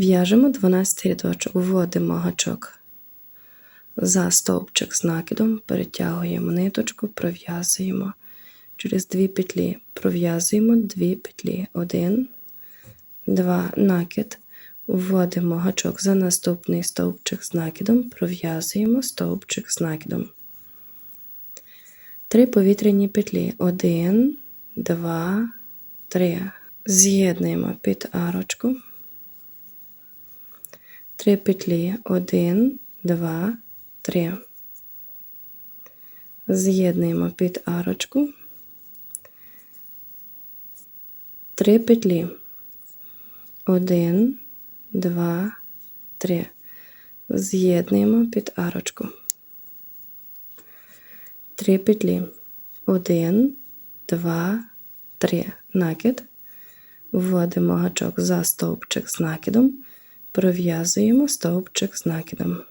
В'яжемо 12 рядочок, вводимо гачок за стовпчик з накидом, перетягуємо ниточку, пров'язуємо через дві петлі, пров'язуємо дві петлі. Один, два, накид, вводимо гачок за наступний стовпчик з накидом, пров'язуємо стовпчик з накидом. Три повітряні петлі. Один, два, три. З'єднуємо під арочку. Три петлі. Один, два, три. З'єднуємо під арочку. Три петлі. Один, два, три. З'єднуємо під арочку. Три петлі. Один, два, три. Накид. Вводимо гачок за стовпчик з накидом. Пров'язуємо стовпчик з накидом.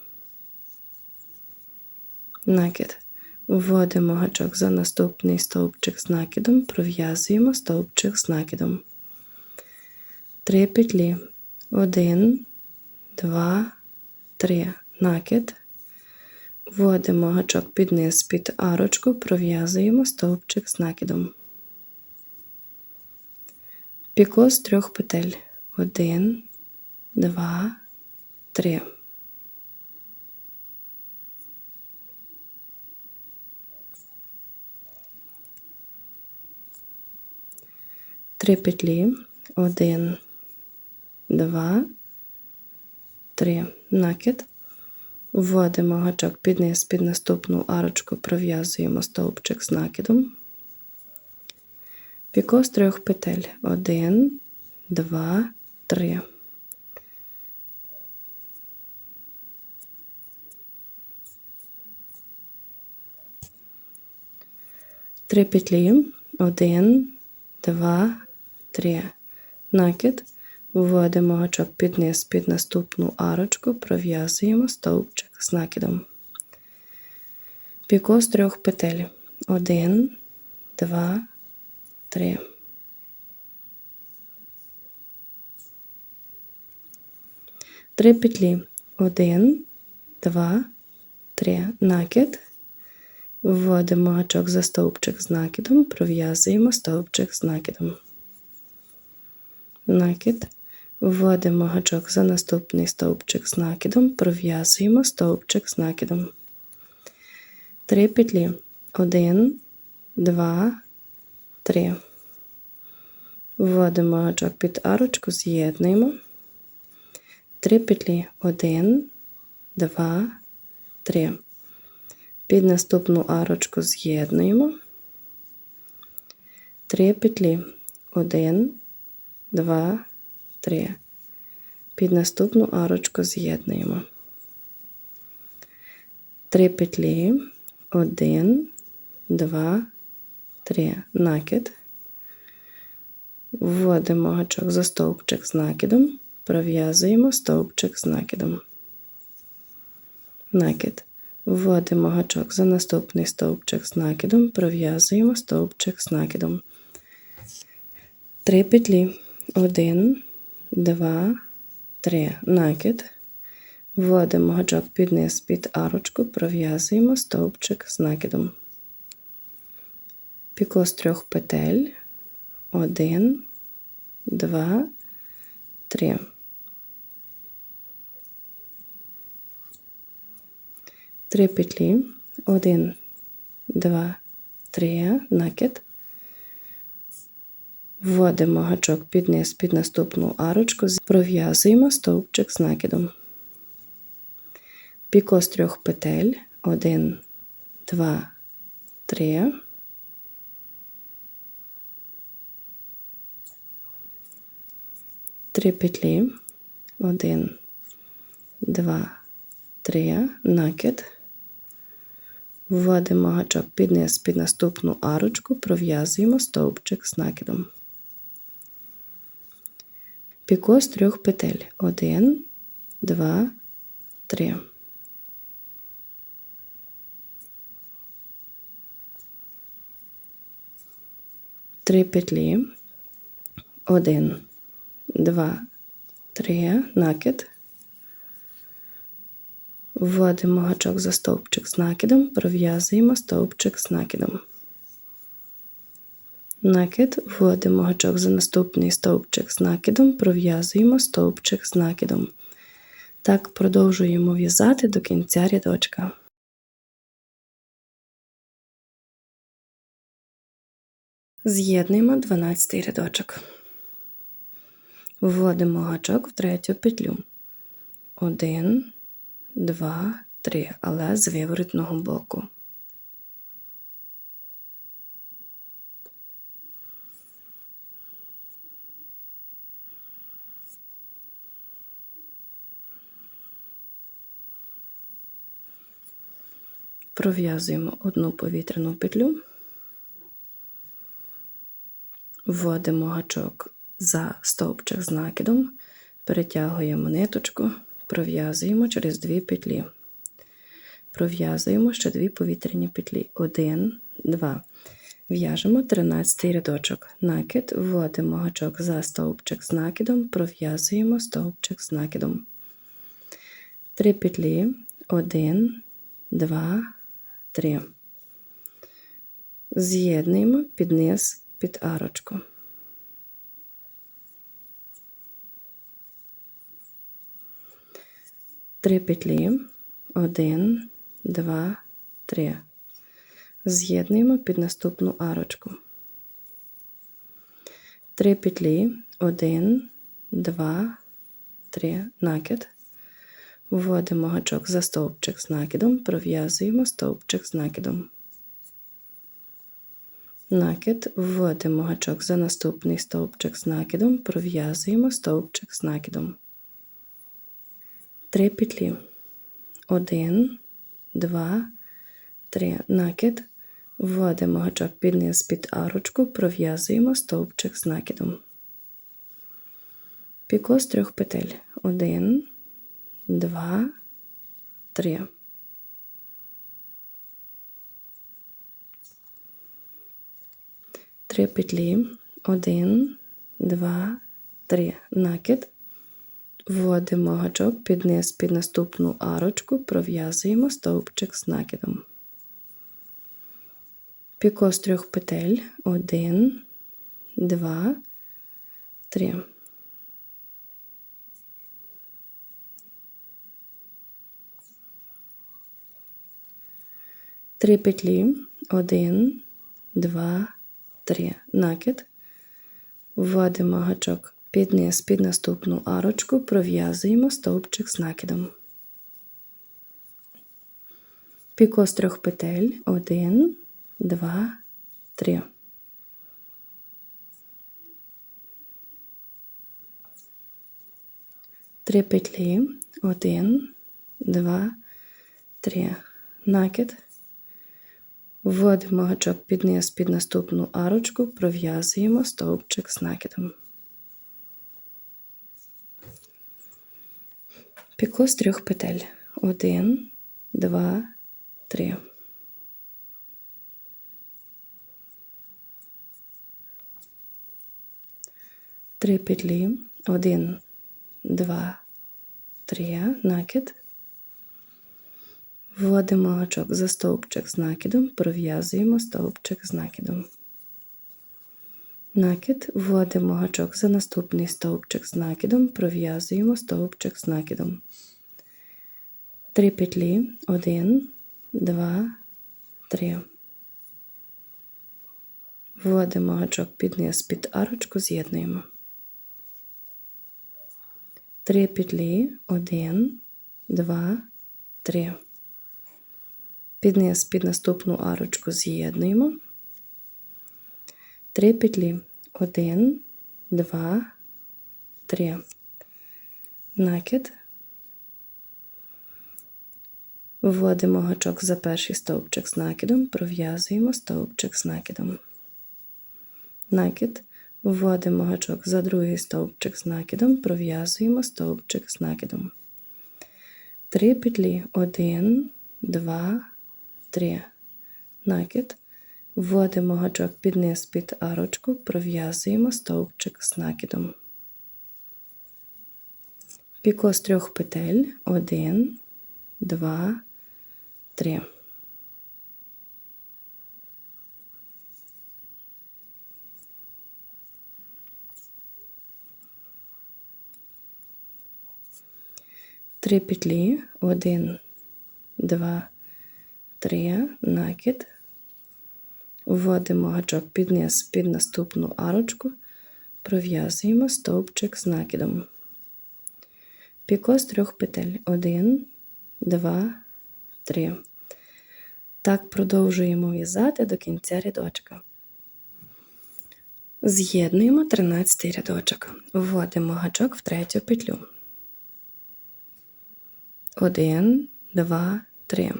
Накид. Вводимо гачок за наступний стовпчик з накидом, пров'язуємо стовпчик з накидом. Три петлі. Один, два, три. Накид. Вводимо гачок під низ під арочку, пров'язуємо стовпчик з накидом. Піко з трьох петель. Один, два, три. Три петлі. Один, два, три. Накид. Вводимо гачок під низ під наступну арочку, пров'язуємо стовпчик з накидом. Піко з трьох петель. Один, два, три. Три петлі. Один, два, три. Накид. Вводимо гачок під низ під наступну арочку, пров'язуємо стовпчик з накидом. Піко з трьох петель. Один, два, три. Три петлі. Один, два, три. Накид. Вводимо гачок за стовпчик з накидом, пров'язуємо стовпчик з накидом. Накид. Вводимо гачок за наступний стовпчик з накидом, пров'язуємо стовпчик з накидом. Три петлі. Один, два, три. Вводимо гачок під арочку, з'єднуємо. Три петлі. Один, два, три. Під наступну арочку з'єднуємо. Три петлі. Один, два, три. Під наступну арочку з'єднуємо. Три петлі. Один, два, три. Накид. Вводимо гачок за стовпчик з накидом. Пров'язуємо стовпчик з накидом. Накид. Вводимо гачок за наступний стовпчик з накидом, пров'язуємо стовпчик з накидом. Три петлі. Один, два, три. Накид. Вводимо гачок під низ під арочку, пров'язуємо стовпчик з накидом. Піко з трьох петель. Один, два, три. Три петлі. Один, два, три. Накид. Вводимо гачок під низ під наступну арочку, пров'язуємо стовпчик з накидом. Піко з трьох петель. Один, два, три. Три петлі. Один, два, три. Накид. Вводимо гачок під низ під наступну арочку, пров'язуємо стовпчик з накидом. Піко з трьох петель. Один, два, три. Три петлі. Один, два, три, накид. Вводимо гачок за стовпчик з накидом, пров'язуємо стовпчик з накидом. Накид, вводимо гачок за наступний стовпчик з накидом, пров'язуємо стовпчик з накидом. Так продовжуємо в'язати до кінця рядочка. З'єднуємо 12 рядочок. Вводимо гачок в третю петлю. Один, два, три, але з виворотного боку. Пров'язуємо одну повітряну петлю, вводимо гачок за стовпчик з накидом, перетягуємо ниточку, пров'язуємо через дві петлі. Пров'язуємо ще дві повітряні петлі. Один, два. В'яжемо 13 рядочок. Накид, вводимо гачок за стовпчик з накидом, пров'язуємо стовпчик з накидом. Три петлі. Один, два, три. З'єднуємо під низ під арочку. Три петлі. Один, два, три. З'єднуємо під наступну арочку. Три петлі. Один, два, три. Накид. Вводимо гачок за стовпчик з накидом, пров'язуємо стовпчик з накидом. Накид, вводимо гачок за наступний стовпчик з накидом, пров'язуємо стовпчик з накидом. Три петлі. Один, два, три. Накид. Вводимо гачок під низ під арочку, пров'язуємо стовпчик з накидом. Піко з трьох петель. Один, два, три. Три петлі. Один, два, три. Накид. Вводимо гачок під низ під наступну арочку, пров'язуємо стовпчик з накидом. Піко з трьох петель. Один, два, три. Три петлі. Один, два, три. Накид. Вводимо гачок під низ під наступну арочку, пров'язуємо стовпчик з накидом. Піко з трьох петель. Один, два, три. Три петлі. Один, два, три. Накид. Вводимо гачок під низ під наступну арочку, пров'язуємо стовпчик з накидом. Піко з трьох петель. Один, два, три. Три петлі. Один, два, три. Накид. Вводимо гачок за стовпчик з накидом, пров'язуємо стовпчик з накидом. Накид, вводимо гачок за наступний стовпчик з накидом, пров'язуємо стовпчик з накидом. Три петлі, один, два, три. Вводимо гачок під низ під арочку, з'єднуємо. Три петлі, один, два, три. Під низ під наступну арочку з'єднуємо. Три петлі. Один, два, три. Накид. Вводимо гачок за перший стовпчик з накидом, пров'язуємо стовпчик з накидом. Накид. Вводимо гачок за другий стовпчик з накидом, пров'язуємо стовпчик з накидом. Три петлі. Один, два, три. Накид. Вводимо гачок під низ під арочку, пров'язуємо стовпчик з накидом. Піко з трьох петель. Один, два, три. Три петлі. Один, два, три. Накид. Вводимо гачок під низ під наступну арочку, пров'язуємо стовпчик з накидом. Піко з трьох петель. Один, два, три. Так продовжуємо в'язати до кінця рядочка. З'єднуємо 13 рядочок. Вводимо гачок в третю петлю. Один, два, три.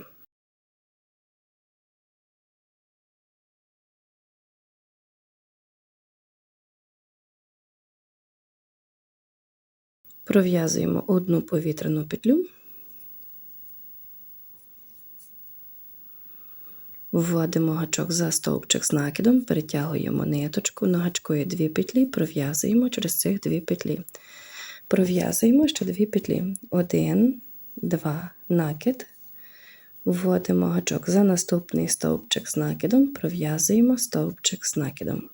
Пров'язуємо одну повітряну петлю, вводимо гачок за стовпчик з накидом, перетягуємо ниточку, на гачку є дві петлі, пров'язуємо через цих дві петлі. Пров'язуємо ще дві петлі. Один, два, накид. Вводимо гачок за наступний стовпчик з накидом, пров'язуємо стовпчик з накидом.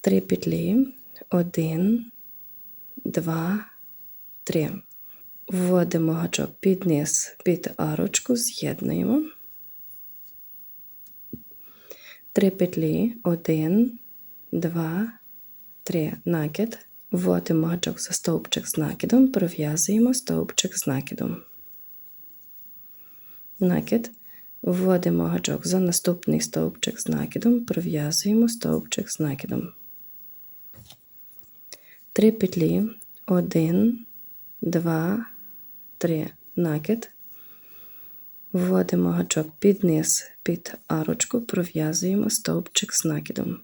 Три петлі, один, два, три. Вводимо гачок під низ, під арочку, з'єднуємо. Три петлі, один, два, три. Накид. Вводимо гачок за стовпчик з накидом, пров'язуємо стовпчик з накидом. Накид. Вводимо гачок за наступний стовпчик з накидом, пров'язуємо стовпчик з накидом. Три петлі, один, два, три. Накид. Вводимо гачок під низ, під арочку, пров'язуємо стовпчик з накидом.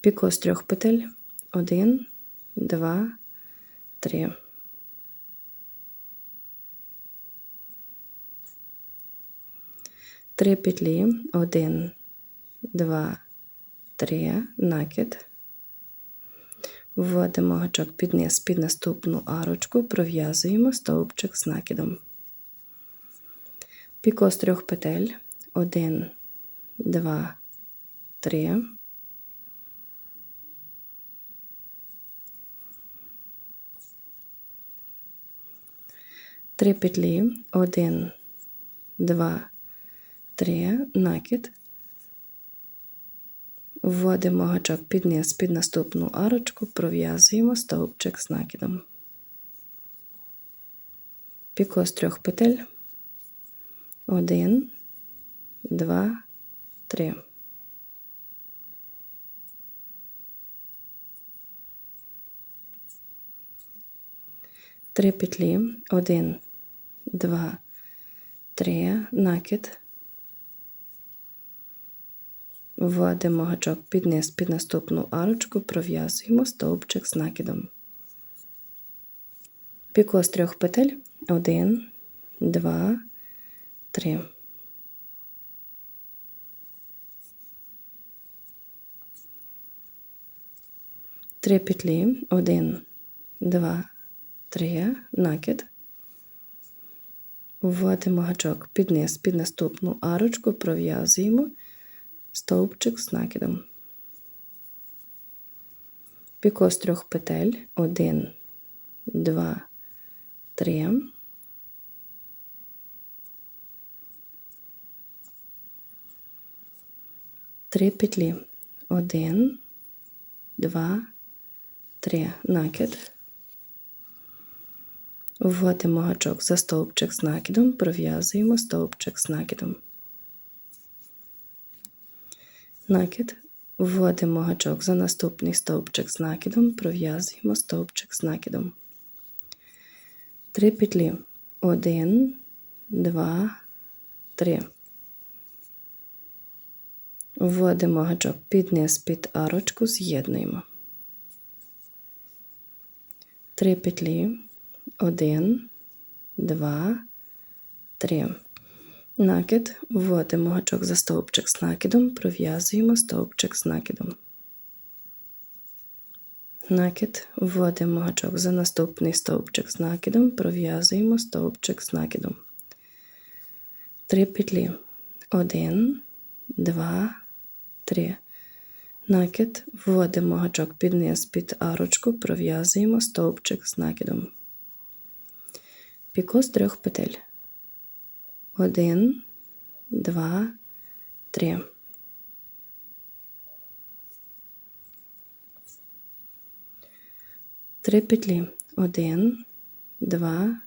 Піко з трьох петель. Один, два, три. Три петлі. Один, два, три. Накид. Вводимо гачок під низ під наступну арочку, пров'язуємо стовпчик з накидом. Піко з трьох петель. Один, два, три. Три петлі. Один, два, три. Накид. Вводимо гачок під низ під наступну арочку, пров'язуємо стовпчик з накидом. Піко з трьох петель. Один, два, три. Три петлі. Один, два, три. Накид. Вводимо гачок під низ під наступну арочку, пров'язуємо стовпчик з накидом. Піко з трьох петель. Один, два, три. Три петлі. Один, два, три. Накид. Вводимо гачок під низ під наступну арочку, пров'язуємо стовпчик з накидом. Піко з трьох петель. Один, два, три. Три петлі. Один, два, три. Накид. Вводимо гачок за стовпчик з накидом, пров'язуємо стовпчик з накидом. Накид. Вводимо гачок за наступний стовпчик з накидом, пров'язуємо стовпчик з накидом. Три петлі. Один, два, три. Вводимо гачок під низ під арочку, з'єднуємо. Три петлі. Один, два, три. Накид. Вводимо гачок за стовпчик з накидом, пров'язуємо стовпчик з накидом. накид, вводимо гачок за наступний стовпчик з накидом, пров'язуємо стовпчик з накидом. Три петлі. Один, два, три. Накид, вводимо гачок під низ під арочку, пров'язуємо стовпчик з накидом. Піко з трьох петель. Один, два, три. Три петлі. Один, два,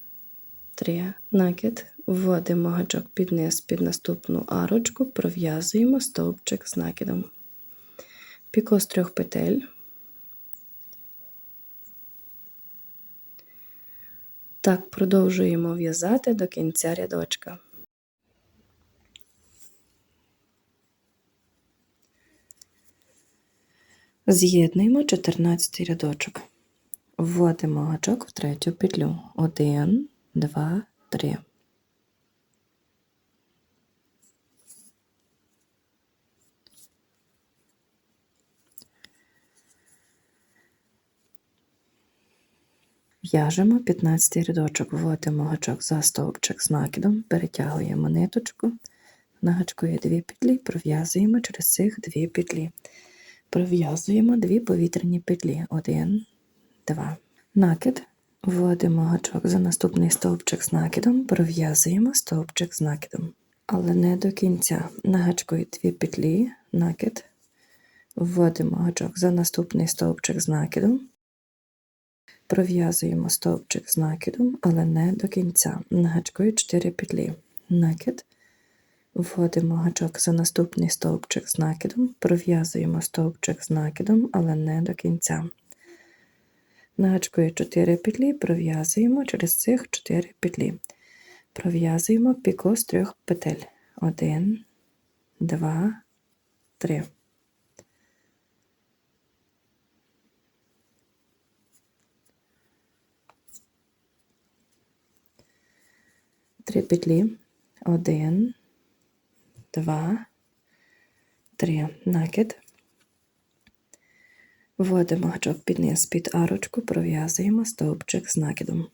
три. Накид. Вводимо гачок під низ під наступну арочку, пров'язуємо стовпчик з накидом. Піко з трьох петель. Так продовжуємо в'язати до кінця рядочка. З'єднуємо 14 рядочок. Вводимо гачок в третю петлю. 1, 2, 3. В'яжемо 15 рядочок, вводимо гачок за стовпчик з накидом, перетягуємо ниточку, на гачку є дві петлі, пров'язуємо через цих дві петлі. Пров'язуємо дві повітряні петлі. Один, два. Накид. Вводимо гачок за наступний стовпчик з накидом, пров'язуємо стовпчик з накидом. Але не до кінця. На гачку є дві петлі, накид. Вводимо гачок за наступний стовпчик з накидом. Пров'язуємо стовпчик з накидом, але не до кінця. На гачку є 4 петлі. Накид. Вводимо гачок за наступний стовпчик з накидом, пров'язуємо стовпчик з накидом, але не до кінця. На гачку 4 петлі, пров'язуємо через цих 4 петлі. Пров'язуємо піко з трьох петель. 1, 2, 3. Три петлі. Один, два, три. Накид. Вводимо гачок під низ під арочку, пров'язуємо стовпчик з накидом.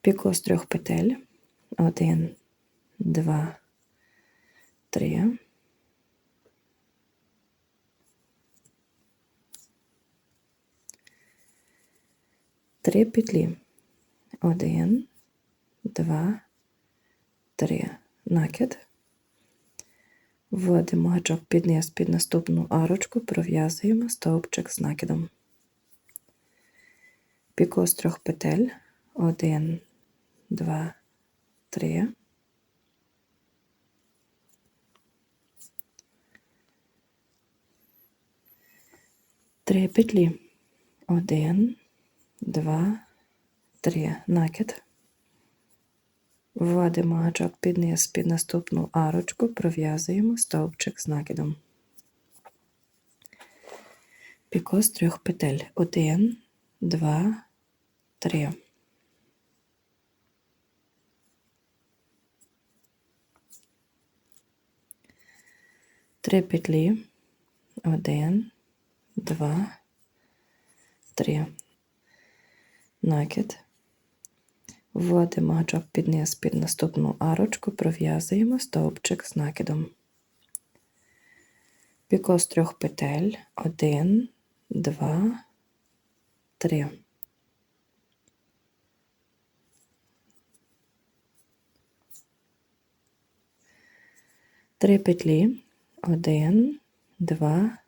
Піко з трьох петель. Один, два, три. Три петлі. Один, два, три. Накид. Вводимо гачок під низ під наступну арочку, пров'язуємо стовпчик з накидом. Піко з трьох петель. Один, два, три. Три петлі. Один, два, три. Накид. Вводимо гачок під низ під наступну арочку, пров'язуємо стовпчик з накидом. Піко з трьох петель. Один, два, три. Три петлі. Один, два, три. Накид. Вводимо гачок під низ під наступну арочку, пров'язуємо стовпчик з накидом. Піко з трьох петель. Один, два, три. Три петлі. Один, два,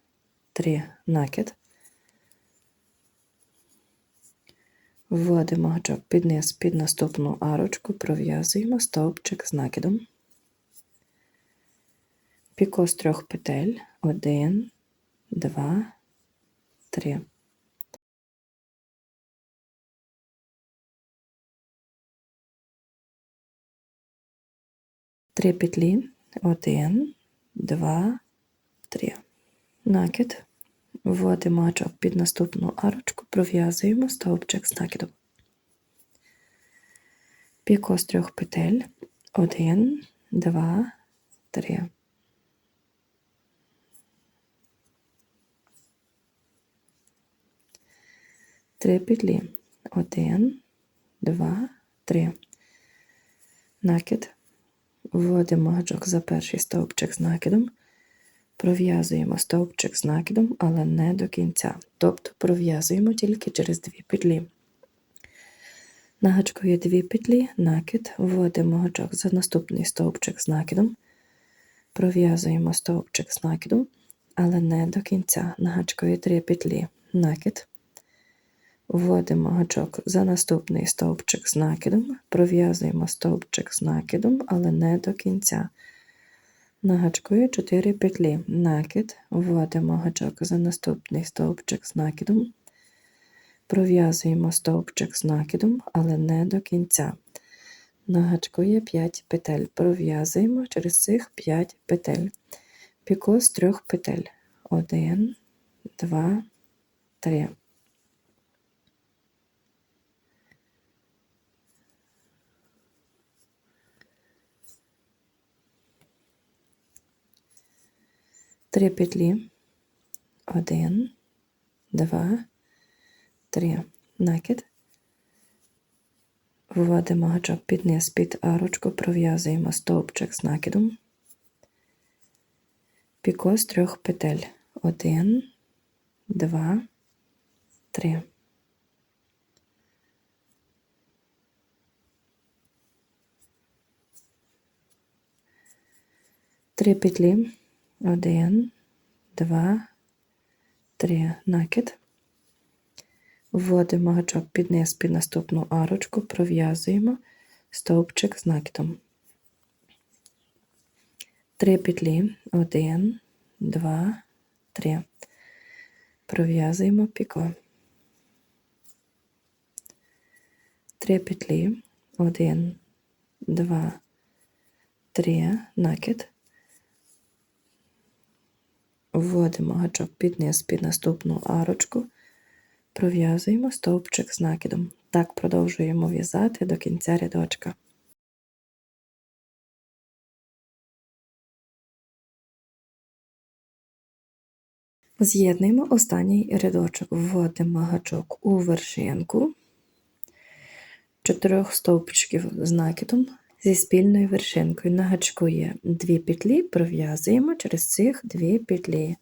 три. Накид. Вводимо гачок під низ під наступну арочку, пров'язуємо стовпчик з накидом. Піко з трьох петель. Один, два, три. Три петлі. Один, два, три. Накид. Вводимо гачок під наступну арочку, пров'язуємо стовпчик з накидом. Піко з трьох петель. Один, два, три. три петлі. Один, два, три. Накид. Вводимо гачок за перший стовпчик з накидом. Пров'язуємо стовпчик з накидом, але не до кінця. Тобто пров'язуємо тільки через дві петлі. На є дві петлі, накид, вводимо гачок за наступний стовпчик з накидом. Пров'язуємо стовпчик з накидом, але не до кінця. На є три петлі, накид. Вводимо гачок за наступний стовпчик з накидом, пров'язуємо стовпчик з накидом, але не до кінця. На гачку є 4 петлі, накид, вводимо гачок за наступний стовпчик з накидом, пров'язуємо стовпчик з накидом, але не до кінця. На гачку є 5 петель, пров'язуємо через цих 5 петель. Піко з трьох петель. 1, 2, 3. Три петлі. Один, два, три. Накид. Вводимо гачок під низ під арочку, пров'язуємо стовпчик з накидом. Піко з трьох петель. Один, два, три. Три петлі. Один, два, три. Накид. Вводимо гачок під низ під наступну арочку, пров'язуємо стовпчик з накидом. Три петлі. Один, два, три. Пров'язуємо піко. Три петлі. Один, два, три. Накид. Вводимо гачок під низ під наступну арочку, пров'язуємо стовпчик з накидом. Так продовжуємо в'язати до кінця рядочка. З'єднуємо останній рядочок, вводимо гачок у вершинку чотирьох стовпчиків з накидом зі спільною вершинкою. На гачку є дві петлі, пров'язуємо через цих дві петлі.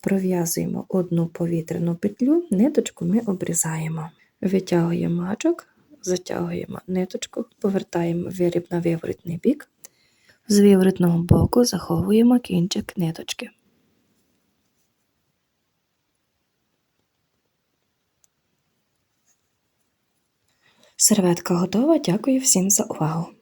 Пров'язуємо одну повітряну петлю, ниточку ми обрізаємо. Витягуємо гачок, затягуємо ниточку, повертаємо виріб на виворотний бік. З виворотного боку заховуємо кінчик ниточки. Серветка готова. Дякую всім за увагу!